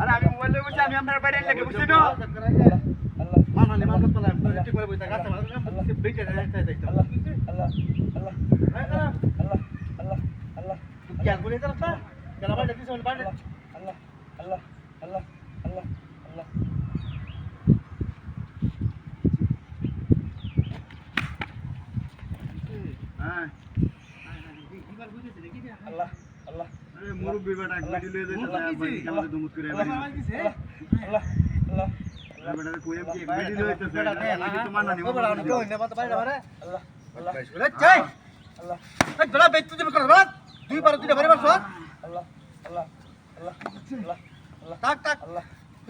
আরে আমি মোবাইলে বসে আমি আপনার বাইরে লেগে বুঝছি না ঠিক করে বইতা গাছ বেঁচে যাচ্ছে দেখতে মুরব্বি বেটা ভিডিও লয়ে না ভাই কেমন দুমুত করে ভাই বেটা কোয়েম কি ভিডিও লয়ে যাইতে বেটা দে আমি তো মানা নি ও বেটা নেবা তো বাইরে বারে আল্লাহ। চাই এই বেটা বেচ্চু দিবে কর বেটা দুই বার দুইটা বারে বার সর টাক টাক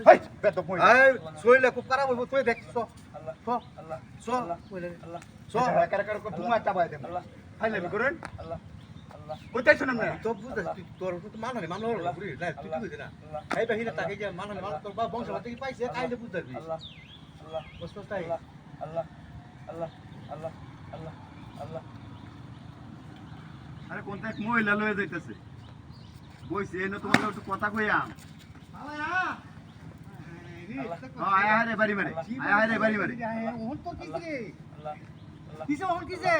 হাই বেটা কই এই সইলে খুব খারাপ হইব তুই দেখ সো সো সো সো কার কার কো ধুমা চাবাই দে ফাইলে বি করেন। কোথায় শুনাম না। তো বুঝতে তোর তো মানলে মানলে না তুই কি বুঝিস না। এই বাহিরে তাকে যে মানলে মান তোর বংশ থেকে পাইছে কাইলে বুঝতে দিবি। বুঝতে তাই। আরে কোন এক মহিলা লয়ে যাইতেছে। বইছে এনে তোমার একটু কথা কইয়াম আয়া রে বাড়ি মারে। আয়া রে বাড়ি মারে। ওহন তো কিসে কিসে ওহন কিসে?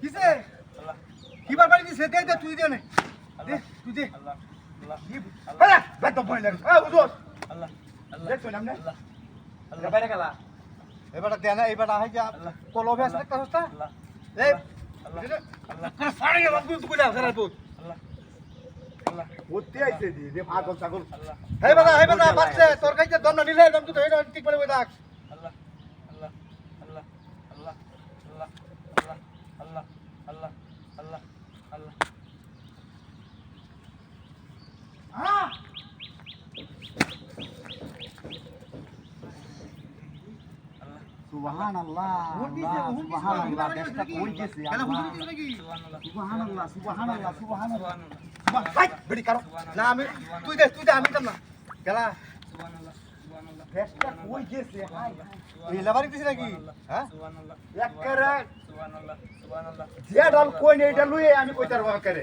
কিসে? কিবার বাড়ি দিছে? দে দে তুই দে নে। দে তুই দে। আরে বেটা মহিলা এ উজোস দেখছ নাম না। বাইরে গেলা। এবারে দে না এবারে হাই যা কলো ভেস একটা এই সাড়ে গেল তুই কইলা সারা তুই ওতে আইছে দি দে পাগল ছাগল হেই বাবা হেই বাবা বাচ্চা তোর কাছে দম না নিলে দম তুই ধরে ঠিক করে বই থাক সুবহানাল্লাহ সুবহানাল্লাহ দেশটা কই গেছে সুবহানাল্লাহ সুবহানাল্লাহ সুবহানাল্লাহ। বেড়ি কারও। না আমি তুই দে তুই দে আমি দাম না। গেলা দেশটা কই গেছে হাই এই লাভারি দিছ নাকি? হ্যাঁ? একরে যে ডাল কই নেই এটা লুয়ে আমি কইতার বাবা করে